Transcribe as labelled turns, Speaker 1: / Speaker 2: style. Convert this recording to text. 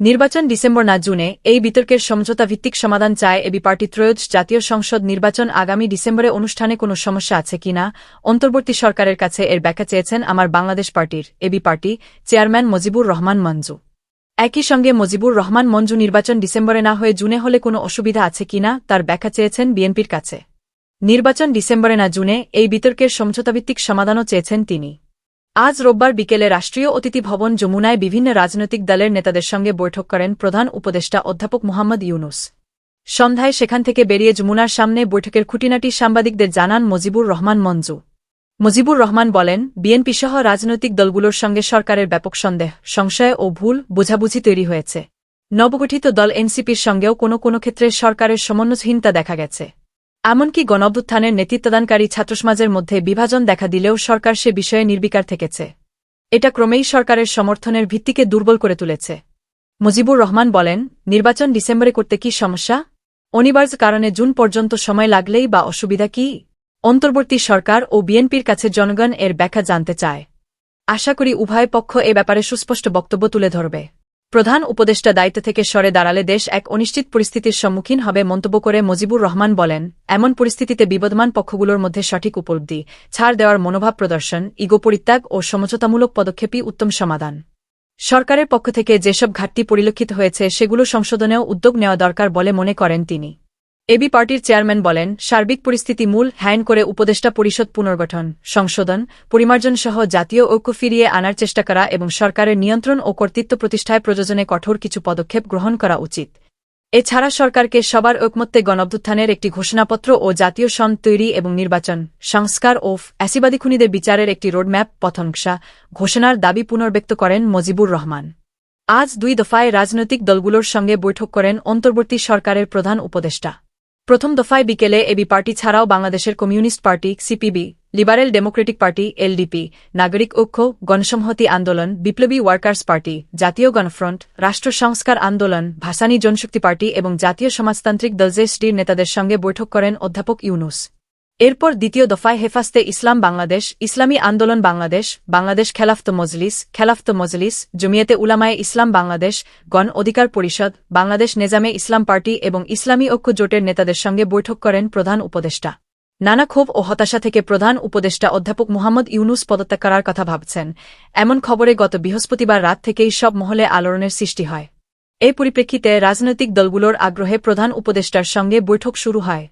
Speaker 1: নির্বাচন ডিসেম্বর না জুনে এই বিতর্কের সমঝোতা ভিত্তিক সমাধান চায় এবি পার্টি ত্রয়োদশ জাতীয় সংসদ নির্বাচন আগামী ডিসেম্বরে অনুষ্ঠানে কোনো সমস্যা আছে কিনা অন্তর্বর্তী সরকারের কাছে এর ব্যাখ্যা চেয়েছেন আমার বাংলাদেশ পার্টির AB party chairman Mojibur Rahman Manju. একই সঙ্গে মজিবুর রহমান মঞ্জু নির্বাচন ডিসেম্বরে না হয়ে জুনে হলে কোনো অসুবিধা আছে কিনা তার ব্যাখ্যা চেয়েছেন বিএনপির কাছে। নির্বাচন ডিসেম্বরে না জুনে এই বিতর্কের সমঝোতাভিত্তিক সমাধানও চেয়েছেন তিনি। আজ রোববার বিকেলে রাষ্ট্রীয় অতিথি ভবন যমুনায় বিভিন্ন রাজনৈতিক দলের নেতাদের সঙ্গে বৈঠক করেন প্রধান উপদেষ্টা অধ্যাপক মোহাম্মদ ইউনুস। সন্ধ্যায় সেখান থেকে বেরিয়ে যমুনার সামনে বৈঠকের খুঁটিনাটি সাংবাদিকদের জানান মজিবুর রহমান মঞ্জু। মজিবুর রহমান বলেন, বিএনপি সহ রাজনৈতিক দলগুলোর সঙ্গে সরকারের ব্যাপক সন্দেহ, সংশয় ও ভুল বোঝাবুঝি তৈরি হয়েছে। নবগঠিত দল এনসিপির সঙ্গেও কোনো কোনো ক্ষেত্রে সরকারের সমন্বয়হীনতা দেখা গেছে। এমনকি গণঅভ্যুত্থানের নেতৃত্বদানকারী ছাত্রসমাজের মধ্যে বিভাজন দেখা দিলেও সরকার সে বিষয়ে নির্বিকার থেকেছে। এটা ক্রমেই সরকারের সমর্থনের ভিত্তিকে দুর্বল করে তুলেছে। মুজিবুর রহমান বলেন, নির্বাচন ডিসেম্বরে করতে কি সমস্যা? অনিবার্য কারণে জুন পর্যন্ত সময় লাগলেই বা অসুবিধা কি? অন্তর্বর্তী সরকার ও বিএনপির কাছে জনগণ এর ব্যাখ্যা জানতে চায়। আশা করি উভয় পক্ষ এ ব্যাপারে সুস্পষ্ট বক্তব্য তুলে ধরবে। প্রধান উপদেষ্টা দায়িত্ব থেকে সরে দাঁড়ালে দেশ এক অনিশ্চিত পরিস্থিতির সম্মুখীন হবে মন্তব্য করে মজিবুর রহমান বলেন, এমন পরিস্থিতিতে বিবদমান পক্ষগুলোর মধ্যে সঠিক উপলব্ধি, ছাড় দেওয়ার মনোভাব প্রদর্শন, ইগো পরিত্যাগ ও সমঝোতামূলক পদক্ষেপই উত্তম সমাধান। সরকারের পক্ষ থেকে যেসব ঘাটতি পরিলক্ষিত হয়েছে, সেগুলো সংশোধনেও উদ্যোগ নেওয়া দরকার বলে মনে করেন তিনি। এবি পার্টির চেয়ারম্যান বলেন, সার্বিক পরিস্থিতি মূল হ্যান করে উপদেষ্টা পরিষদ পুনর্গঠন, সংশোধন পরিমার্জন সহ জাতীয় ঐক্য ফিরিয়ে আনার চেষ্টা করা এবং সরকারের নিয়ন্ত্রণ ও কর্তৃত্ব প্রতিষ্ঠায় প্রযোজনে কঠোর কিছু পদক্ষেপ গ্রহণ করা উচিত। এছাড়া সরকারকে সবার ঐকমত্যে গণঅভ্যুত্থানের একটি ঘোষণাপত্র ও জাতীয় সন তৈরি এবং নির্বাচন, সংস্কার ও অ্যাসিবাদী খুনিদের বিচারের একটি রোডম্যাপ পথনকশা ঘোষণার দাবি পুনর্ব্যক্ত করেন মজিবুর রহমান। আজ দুই দফায় রাজনৈতিক দলগুলোর সঙ্গে বৈঠক করেন অন্তর্বর্তী সরকারের প্রধান উপদেষ্টা। প্রথম দফায় বিকেলে এবি পার্টি ছাড়াও বাংলাদেশের communist party, CPB, liberal democratic party LDP Nagorik Oikya, Ganosamhati আন্দোলন, বিপ্লবী ওয়ার্কার্স পার্টি, জাতীয় গণফ্রন্ট, রাষ্ট্র সংস্কার আন্দোলন, ভাসানী জনশক্তি পার্টি এবং জাতীয় সমাজতান্ত্রিক দল নেতাদের সঙ্গে বৈঠক করেন অধ্যাপক ইউনুস। এরপর দ্বিতীয় দফায় হেফাস্তে ইসলাম বাংলাদেশ, ইসলামী আন্দোলন বাংলাদেশ বাংলাদেশ খেলাফত মজলিস খেলাফত মজলিস, জমিয়তে উলামায়ে ইসলাম বাংলাদেশ, গণ অধিকার পরিষদ, বাংলাদেশ নেজামে ইসলাম পার্টি এবং ইসলামী ঐক্য জোটের নেতাদের সঙ্গে বৈঠক করেন প্রধান উপদেষ্টা। নানা ক্ষোভ ও হতাশা থেকে প্রধান উপদেষ্টা অধ্যাপক মোহাম্মদ ইউনুস পদত্যাগ করার কথা ভাবছেন। এমন খবরে গত বৃহস্পতিবার রাত থেকেই সব মহলে আলোড়নের সৃষ্টি হয়। এই পরিপ্রেক্ষিতে রাজনৈতিক দলগুলোর আগ্রহে প্রধান উপদেষ্টার সঙ্গে বৈঠক শুরু হয়।